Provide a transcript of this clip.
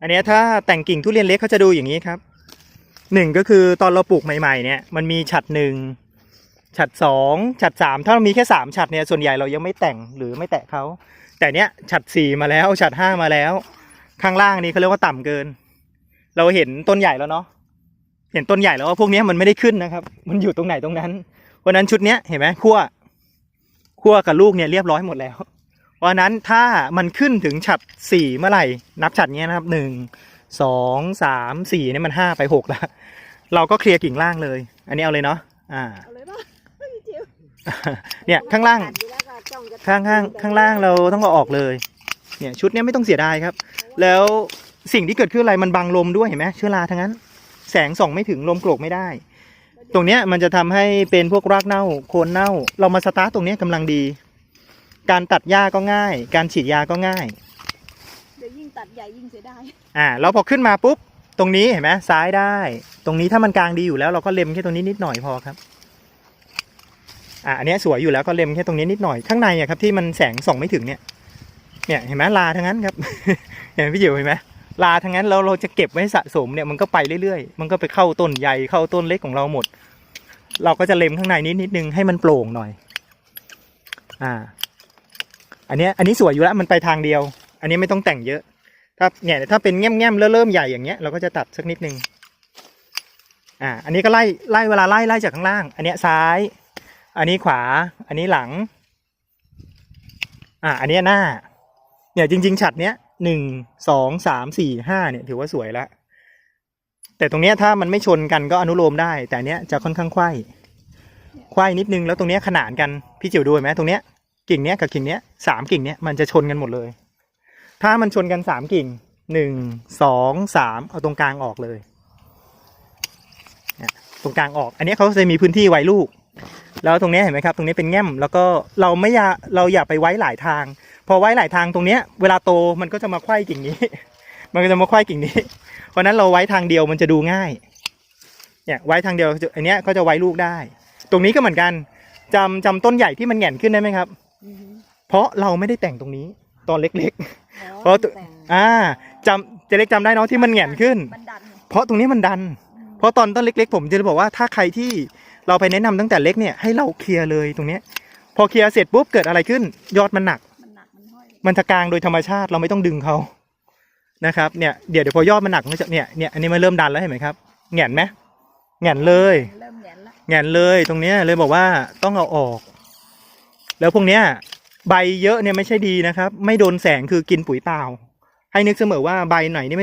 อันนี้ถ้าแต่งกิ่งทุเรียนเล็กเขาจะดูอย่างนี้ครับหนึ่งก็คือตอนเราปลูกใหม่ ๆ เนี่ยมันมีฉัดหนึ่งฉัดสองฉัดสามถ้าเรามีแค่สามฉัดเนี่ยส่วนใหญ่เรายังไม่แต่งหรือไม่แตะเขาแต่เนี้ยฉัดสี่มาแล้วฉัดห้ามาแล้ว ข้างล่างนี้เขาเรียกว่าต่ำเกิน เราเห็นต้นใหญ่แล้วเนาะเห็นต้นใหญ่แล้วว่าพวกนี้มันไม่ได้ขึ้นนะครับ มันอยู่ตรงไหนตรงนั้นเพราะนั้นชุดเนี้ยเห็นไหมขั้วขั้วกับลูกเนี่ยเรียบร้อยหมดแล้ว เพราะฉะนั้นถ้ามันขึ้นถึงฉัดสี่เมื่อไหร่ นับฉัดเนี้ยนะครับหนึ่งสองสามสี่เนี่ยมันห้าไปหกแล้ว เราก็เคลียร์กิ่งล่างเลย อันนี้เอาเลยเนาะอ่าเอาเลยป่ะพี่จิ๋วเนี่ยข้างล่างตัดอยู่แล้วก็จ้องจะข้างข้างข้างล่างเราต้องเอาออกเลย เนี่ยชุดเนี้ยไม่ต้องเสียดายครับ แล้วสิ่งที่เกิดขึ้นอะไรมันบังลมด้วยเห็นไหมเชื้อราทั้งนั้น แสงส่องไม่ถึงลมโกรกไม่ได้ ตรงเนี้ยมันจะทำให้เป็นพวกรากเน่าโคนเน่า เรามาสตาร์ทตรงเนี้ยกำลังดี การตัดหญ้าก็ง่าย การฉีดยาก็ง่าย เดี๋ยวยิ่งตัดใหญ่ยิ่งเสียดายอ่าแล้วพอขึ้นมาปุ๊บ ตรงนี้เห็นไหมซ้ายได้ ตรงนี้ถ้ามันกลางดีอยู่แล้วเราก็เล็มแค่ตรงนี้นิดหน่อยพอครับอ่าอันเนี้ยสวยอยู่แล้วก็เล็มแค่ตรงนี้นิดหน่อยข้างในอะครับที่มันแสงส่องไม่ถึงเนี่ยเนี่ยเห็นไหมลาทั้งนั้นครับ เห็นไหมพี่จิ๋วเห็นไหมลาทั้งนั้นแล้วเราจะเก็บไว้สะสมเนี่ยมันก็ไปเรื่อยๆ มันก็ไปเข้าต้นใหญ่เข้าต้นเล็กของเราหมด เราก็จะเล็มข้างในนิดนิดนึงให้มันโปร่งหน่อย อ่า อันนี้อันนี้สวยอยู่แล้วมันไปทางเดียว อันนี้ไม่ต้องแต่งเยอะ ถ้าเนี่ยถ้าเป็นแง่มๆแล้วเริ่มใหญ่อย่างเงี้ยเราก็จะตัดสักนิดนึงอ่าอันนี้ก็ไล่ไล่เวลาไล่ไล่จากข้างล่าง อันเนี้ยซ้าย อันนี้ขวา อันนี้หลัง อ่าอันนี้หน้า เนี่ยจริง ๆ ฉัดเนี้ยหนึ่งสองสามสี่ห้าเนี่ยถือว่าสวยแล้วแต่ตรงเนี้ยถ้ามันไม่ชนกันก็อนุโลมได้ แต่เนี้ยจะค่อนข้างไขว้ไขว้นิดนึงแล้วตรงเนี้ยขนานกันพี่จิ๋วดูไหมตรงเนี้ย กิ่งเนี้ยกับกิ่งเนี้ยสามกิ่งเนี้ยมันจะชนกันหมดเลย ถ้ามันชนกันสามกิ่งหนึ่งสองสามเอาตรงกลางออกเลยตรงกลางออก อันนี้เขาจะมีพื้นที่ไว้ลูก แล้วตรงเนี้ยเห็นไหมครับ ตรงนี้เป็นแง่ม แล้วก็เราไม่อยาเราอย่าไปไว้หลายทาง พอไว้หลายทางตรงเนี้ย เวลาโตมันก็จะมาไขว้กิ่งนี้ มันก็จะมาไขว้กิ่งนี้ เพราะนั้นเราไว้ทางเดียวมันจะดูง่าย เนี่ยไว้ทางเดียวอันนี้ก็จะไว้ลูกได้ ตรงนี้ก็เหมือนกันจำจำต้นใหญ่ที่มันแหง่นขึ้นได้ไหมครับ เพราะเราไม่ได้แต่งตรงนี้ตอนเล็กเพราะตัวๆอ่าจำเจะเล็กจำได้เนาะที่มันแหง่นขึ้นมันดันเพราะตรงนี้มันดัน เพราะตอนต้นเล็ก ๆ ผมจะบอกว่าถ้าใครที่เราไปแนะนำตั้งแต่เล็กเนี่ยให้เราเคลียร์เลยตรงเนี้ย พอเคลียร์เสร็จปุ๊บเกิดอะไรขึ้น ยอดมันหนัก มันหนักมันห้อยมันจะกลางโดยธรรมชาติเราไม่ต้องดึงเขานะครับเนี่ยเดี๋ยวเดี๋ยวพอยอดมันหนักมันก็จะเนี่ยเนี่ยอันนี้มันเริ่มดันแล้วเห็นไหมครับแหง่นไหมแหง่นเลยเริ่มแหงนละแหง่นเลยตรงเนี้ยเลยบอกว่าต้องเอาออก แล้วพวกเนี้ยใบเยอะเนี่ยไม่ใช่ดีนะครับ ไม่โดนแสงคือกินปุ๋ยเปล่า ให้นึกเสมอว่าใบไหนนี่ไม่